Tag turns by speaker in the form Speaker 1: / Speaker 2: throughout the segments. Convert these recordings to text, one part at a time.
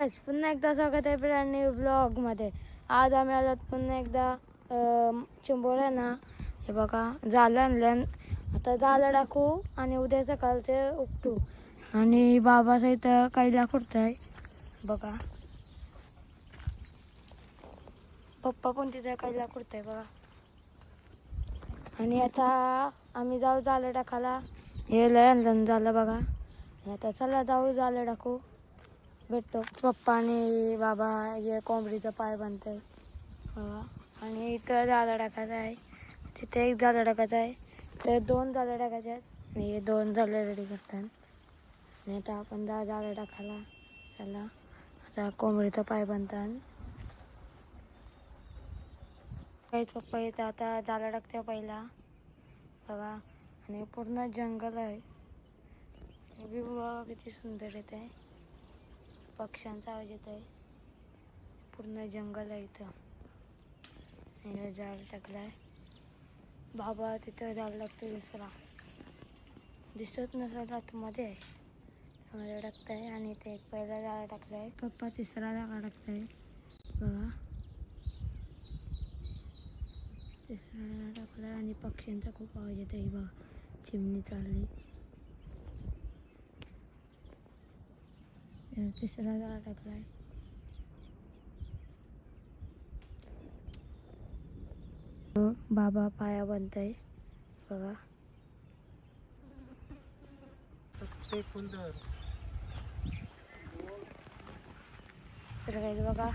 Speaker 1: पुन्हा एकदा स्वागत आहे ब्रँड न्यू ब्लॉगमध्ये आज आम्ही आलो पुन्हा एकदा चिंबोऱ्या ना. हे बघा जालं आणलं. आता जालं टाकू आणि उद्या सकाळचे उपटू आणि बाबा सहित कैला आहे बघा. पप्पा पण तिथे कैला आहे बघा. आणि आता आम्ही जाऊ जालं टाकायला हे लय आणलं झालं बघा. आता चला जाऊ जालं टाकू भेटतो. पप्पा आणि बाबा हे कोंबडीचा पाय बांधतोय हो. आणि इथं दादा टाकायचा आहे. तिथे एक दादा टाकायचा आहे. तर दोन दादा टाकायचे आहेत. आणि हे दोन जाळं रेडी करतात. आणि आता आपण दहा दादा टाकायला चला. आता कोंबडीचा पाय बांधतात काहीच पप्पा येतं आता जाळं टाकते पहिला. बघा. आणि पूर्ण जंगल आहे. किती सुंदर येत आहे पक्ष्यांचा आवाज येत आहे पूर्ण जंगल आहे इथं. आणि झाड टाकलाय. बाबा तिथं झाड लागतं दुसरा. दिसत नसेल आतमध्ये आहे. त्यामध्ये आहे आणि ते एक पहिला झाड टाकलाय. पप्पा तिसरा जागा टाकताय. बघा. तिसरा झाड टाकलाय आणि पक्ष्यांचा खूप आवाज येत आहे बघा. चिमणी चालली. तिसरा जाळा टाकलाय बाबा पाया बांधताय बघा तर काही बघा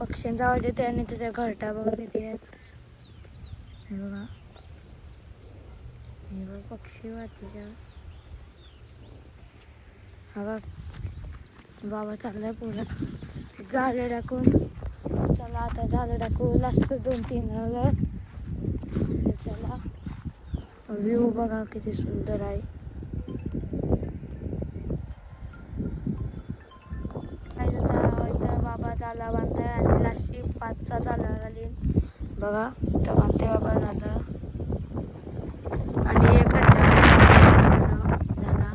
Speaker 1: पक्ष्यांचा आवाज येते आणि त्याच्या घरटा बघा किती आहेत बघा हे बघा पक्षी वाटते हा बघ बाबा चांगला पुढं. झालं टाकून चला आता झालं टाकू लास्ट दोन तीन राहिलं. चला. व्ह्यू बघा किती सुंदर आहे. इथं बाबा झाला बांधाय आणि लास्टची पाच सहा झाला बघा इथं बांधते बाबा झालं आणि एक खड्डा झाला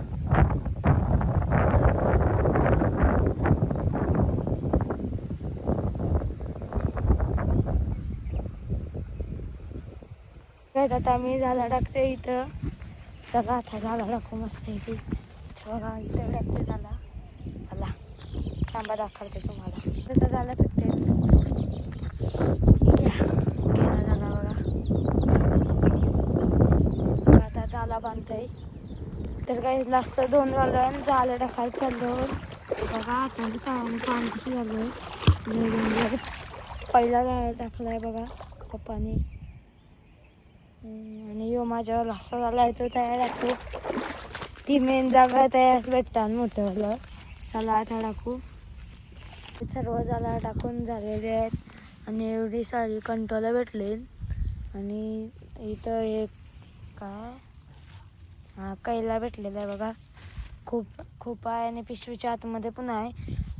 Speaker 1: आहेत. आता मी झाला टाकते इथं. चला आता झाला टाकू मस्त इथे बघा इथं टाकते झाला चला थांबा दाखवते तुम्हाला. आता झाला टाकते. या, झाला बघा. आता झाला बांधतोय. तर काही लास्ट दोन झालं आणि झालं टाकायला चाललो बघा आता सामान पाणी झालं पहिला टाकला टाकलाय बघा पप्पाने. आणि यो माझ्यावर असा झाला तो तयार टाकू ती मेन जागा तयार भेटतात मोठं झालं. चला आता टाकू सर्व झाला टाकून झालेले आहेत. आणि एवढी सारी कंटोला भेटली. आणि इथं एक काय हा कैला भेटलेला आहे बघा. खूप खूप आहे आणि पिशवीच्या आतमध्ये पण आहे.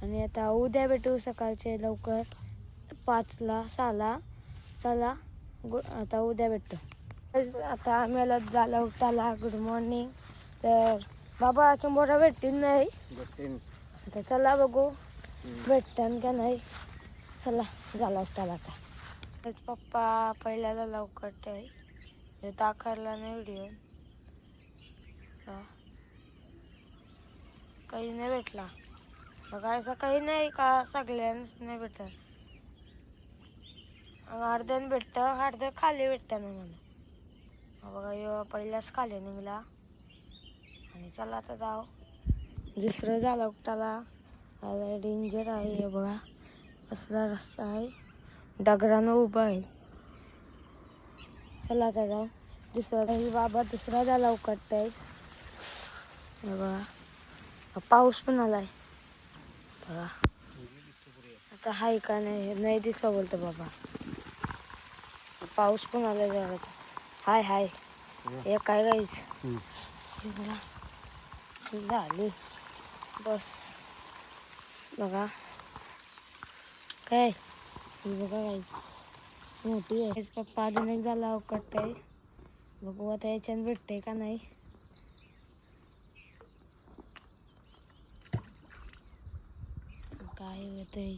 Speaker 1: आणि आता उद्या भेटू सकाळचे लवकर. पाचला सहाला. चला गु आता उद्या भेटतो आता आम्हाला झाला उठाला गुड मॉर्निंग तर बाबा चंबोरा भेटतील नाही. आता चला बघू. भेटतात का नाही? चला झाला उठाला आता. तेच पप्पा पहिल्याला लवकर आहे दाखवला नाही व्हिडिओ काही नाही भेटला. बघा असं काही नाही का? सगळ्यांनाच नाही भेटत. अर्ध्यानं भेटतं अर्ध्या खाली भेटतं ना मला बघा यो पहिलाच खाली निघला. आणि चला आता जाव. दुसरं झालं त्याला डेंजर आहे हे बघा. कसला रस्ता आहे. डगरानं उभा आहे. चला आता जाऊ. दुसरा काही बाबा दुसरा झाला उकडताय. आहे बघा. पाऊस पण आलाय. बघा. आता हाय का नाही नाही दिसा बोलतो बाबा. पाऊस पण आलाय जरा. हाय हाय. हे काय गाईच झाली. बस. बघा. काय? बघा गाईच मोठी आहे. पप्पा अजून एक झाला उकडताय बघू आता याच्यानं भेटते का नाही? काय होतंय?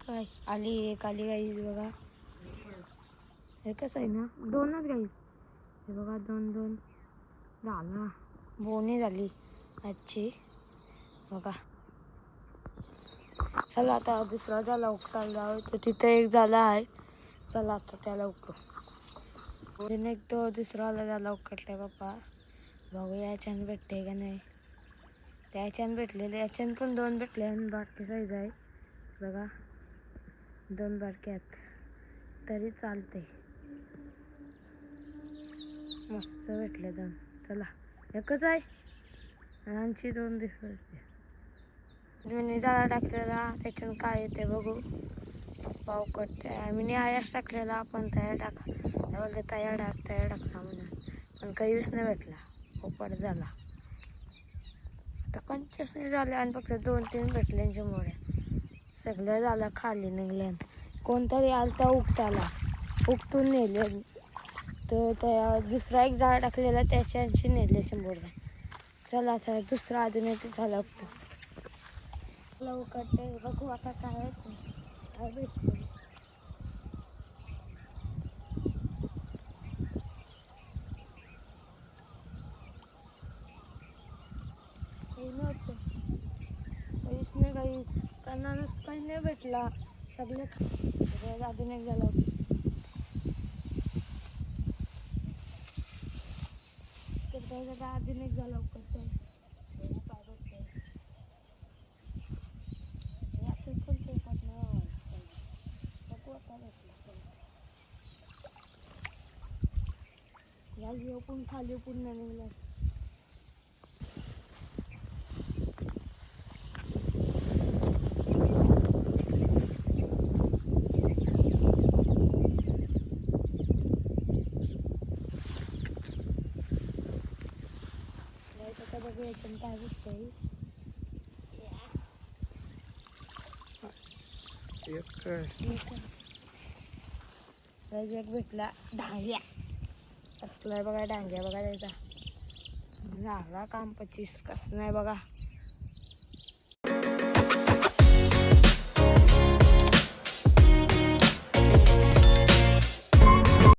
Speaker 1: काय? आली एक आली गाईज बघा. हे कसं आहे ना दोनच गाईज हे बघा दोन दोन. झाला. बोनी झाली आजची. बघा. चला आता दुसरा झाला उकटायला जाऊ तर तिथं एक झाला आहे. चला आता त्याला उकळू. एक तो दुसराला झाला उकटलाय बाप्पा. बघू याच्यानं भेटते का नाही. त्या याच्यानं भेटलेले याच्यानं पण दोन भेटले आणि बारकी साईज आहे. बघा. दोन बारक्यात तरी चालते मस्त भेटले दोन चला एकच आहे. आणखी आमची दोन दिवस मी जाळा टाकलेला त्याच्यानं काय येते बघू. पाव करते. आम्ही आयास टाकलेला पण तयार टाका. बोलते तयार टाक तयार टाकला म्हणून पण काहीच नाही भेटला. उकड झाला. आता कंचस नाही झाले आणि फक्त दोन तीन भेटल्यांच्या मोड्या सगळं झालं खाली निघल्यान. कोणतरी आलता उकटाला उगटून नेले. तर त्या दुसरा एक झाड टाकलेला त्याच्याशी नेले शंभरला चला चला दुसरा अजून एक झाला उकटून लवकर ते बघू आता काय भेटतो. ते. नव्हतं. काहीच नाही काहीच. कणानच काही नाही भेटला. सगळे खा- अजून एक झाला त्याचा अजून काय भेटतंय. हे आपण करतोय पण नाही या घेऊ पण खाली पूर्ण निघलं यायचं तर बघू याच्यानं काय भेटतंय एक भेटला. डांग्या. कसलाय बघा डांग्या बघा त्याचा. झाला काम पच्चीस. कस नाही बघा.